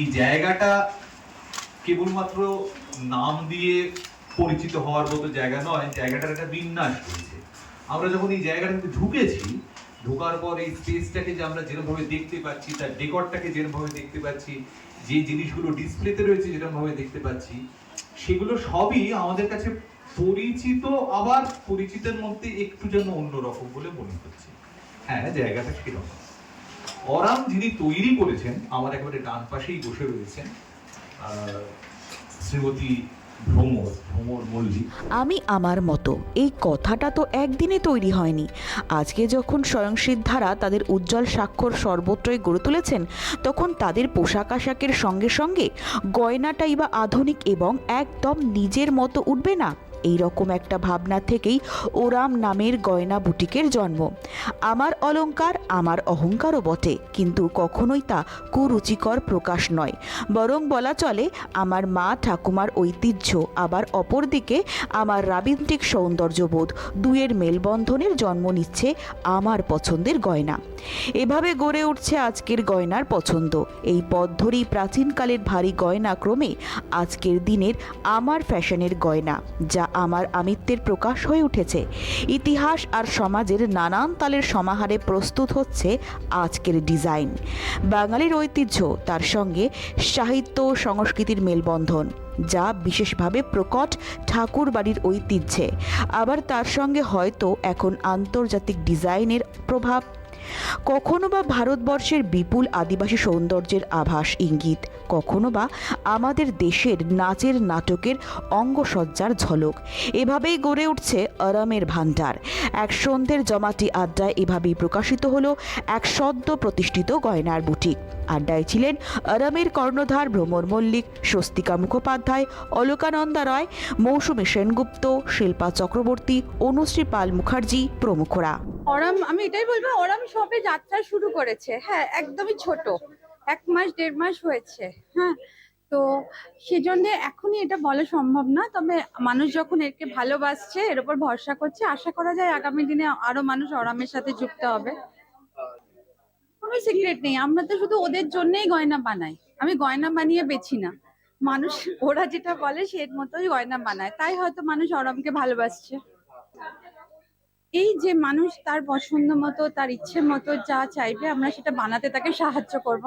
এই জায়গাটা কেবলমাত্র নাম দিয়ে পরিচিত হওয়ার মতো জায়গা নয়, জায়গাটার একটা বিন্যাস রয়েছে। আমরা যখন এই জায়গাটাতে ঢুকেছি, ঢোকার পর এই স্পেসটাকে যে আমরা যেরকমভাবে দেখতে পাচ্ছি, তার ডেকরটাকে যেরকমভাবে দেখতে পাচ্ছি, যে জিনিসগুলো ডিসপ্লেতে রয়েছে যেরকমভাবে দেখতে পাচ্ছি, সেগুলো সবই আমাদের কাছে পরিচিত, আবার পরিচিতের মধ্যে একটু যেন অন্যরকম বলে মনে হচ্ছে। হ্যাঁ জায়গাটা সেরকম। অরাম যিনি তৈরি করেছেন, আমার একেবারে ডান পাশেই বসে রয়েছেন শ্রীমতী আমি আমার মতো, এই কথাটা তো একদিনে তৈরি হয়নি। আজকে যখন স্বয়ং সিদ্ধারা তাদের উজ্জ্বল স্বাক্ষর সর্বত্রই গড়ে তুলেছেন, তখন তাদের পোশাক আশাকের সঙ্গে সঙ্গে গয়নাটাই বা আধুনিক এবং একদম নিজের মতো উঠবে না। এই রকম একটা ভাবনা থেকেই ওরাম নামের গয়না বুটিকের জন্ম। আমার অলংকার আমার অহংকারও বটে, কিন্তু কখনোই তা কুরুচিকর প্রকাশ নয়। বরং বলা চলে, আমার মা ঠাকুমার ঐতিহ্য, আবার অপরদিকে আমার রাবীন্দ্রিক সৌন্দর্যবোধ দুয়ের মেলবন্ধনের জন্ম নিচ্ছে আমার পছন্দের গয়না। এভাবে গড়ে উঠছে আজকের গয়নার পছন্দ। এই পথ ধরেই প্রাচীনকালের ভারী গয়না ক্রমে আজকের দিনের আমার ফ্যাশনের গয়না, যা আমার আমিত্বের প্রকাশ হয়ে উঠেছে। ইতিহাস আর সমাজের নানান তালের সমাহারে প্রস্তুত হচ্ছে আজকের ডিজাইন। বাঙালির ঐতিহ্য, তার সঙ্গে সাহিত্য সংস্কৃতির মেলবন্ধন, যা বিশেষভাবে প্রকট ঠাকুর বাড়ির ঐতিহ্যে। আবার তার সঙ্গে হয়তো এখন আন্তর্জাতিক ডিজাইনের প্রভাব কখনো বা ভারতবর্ষের বিপুল আদিবাসী সৌন্দর্যের আভাস ইঙ্গিত, কখনো বা আমাদের দেশের নাচের নাটকের অঙ্গসজ্জার ঝলক। এভাবেই গড়ে উঠছে আরামের ভাণ্ডার। এক সন্ধ্যের জমাটি আড্ডায় এভাবেই প্রকাশিত হলো এক সদ্য প্রতিষ্ঠিত গয়নার বুটিক। আড্ডায় ছিলেন আরামের কর্ণধার ভ্রমর মল্লিক, স্বস্তিকা মুখোপাধ্যায়, অলোকানন্দা রয়, মৌসুমী সেনগুপ্ত, শিল্পা চক্রবর্তী, অনুশ্রী পাল মুখার্জি প্রমুখরা। ওরাম আমি এটাই বলব ওরাম সবে যাত্রা শুরু করেছে। হ্যাঁ একদমই ছোট। এক মাস, দেড় মাস হয়েছে। হ্যাঁ তো সেজন্য এখনই এটা বলা সম্ভব না। তবে মানুষ যখন একে ভালোবাসছে, এর উপর ভরসা করছে, আশা করা যায় আগামী দিনে আরও মানুষ ওরামের সাথে যুক্ত হবে। কোনো সিক্রেট নেই। আমরা তো শুধু ওদের জন্যই গয়না বানাই। আমি গয়না বানিয়ে বেছি না। মানুষ, ওরা যেটা বলে, সে মতোই গয়না বানায়। তাই হয়তো মানুষ ওরমকে ভালোবাসছে। এই যে মানুষ তার পছন্দ মতো, তার ইচ্ছে মতো যা চাইবে, আমরা সেটা বানাতে তাকে সাহায্য করব।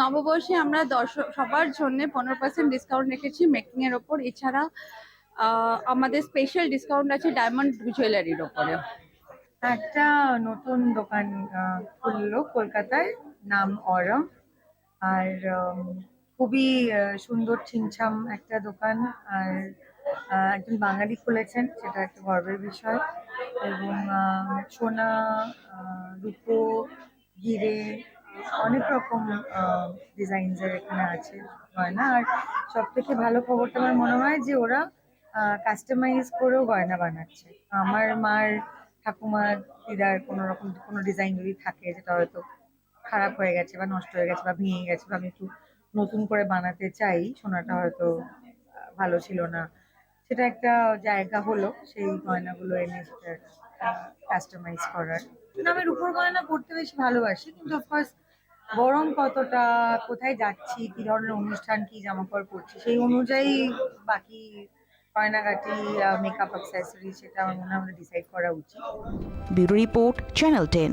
নববর্ষে আমরা দর্শক সবার জন্য পনেরো পার্সেন্ট ডিসকাউন্ট রেখেছি মেকিং এর ওপর। এছাড়া আমাদের স্পেশাল ডিসকাউন্ট আছে ডায়মন্ড জুয়েলারির ওপরে একটা নতুন দোকান খুললো কলকাতায়, নাম অরম। আর খুবই সুন্দর ছিমছাম একটা দোকান। আর একজন বাঙালি খুলেছেন, সেটা একটা গর্বের বিষয়। এবং সোনা রূপো হিরে অনেক রকম ডিজাইনসের এখানে আছে গয়না আর সব থেকে ভালো খবরটা আমার মনে হয় যে ওরা কাস্টমাইজ করেও গয়না বানাচ্ছে। আমার মার ঠাকুমার দিদার কোনো রকম কোনো ডিজাইন যদি থাকে যেটা হয়তো খারাপ হয়ে গেছে বা নষ্ট হয়ে গেছে বা ভেঙে গেছে বা আমি একটু নতুন করে বানাতে চাই, সোনাটা হয়তো ভালো ছিল না। সেটা একটা জায়গা হলো, সেই গয়নাগুলো এনে সেটা কাস্টমাইজ করার। না আমি রূপোর গয়না পড়তে বেশি ভালোবাসি, কিন্তু অফকোর্স গরম কতটা, কোথায় যাচ্ছি, কি ধরনের অনুষ্ঠান, কি জামা কাপড় পরছি, সেই অনুযায়ী বাকি গয়নাগাটি মেকআপ অ্যাক্সেসরি সেটা আমার মনে হয় ডিসাইড করা উচিত। Bureau report, channel ten.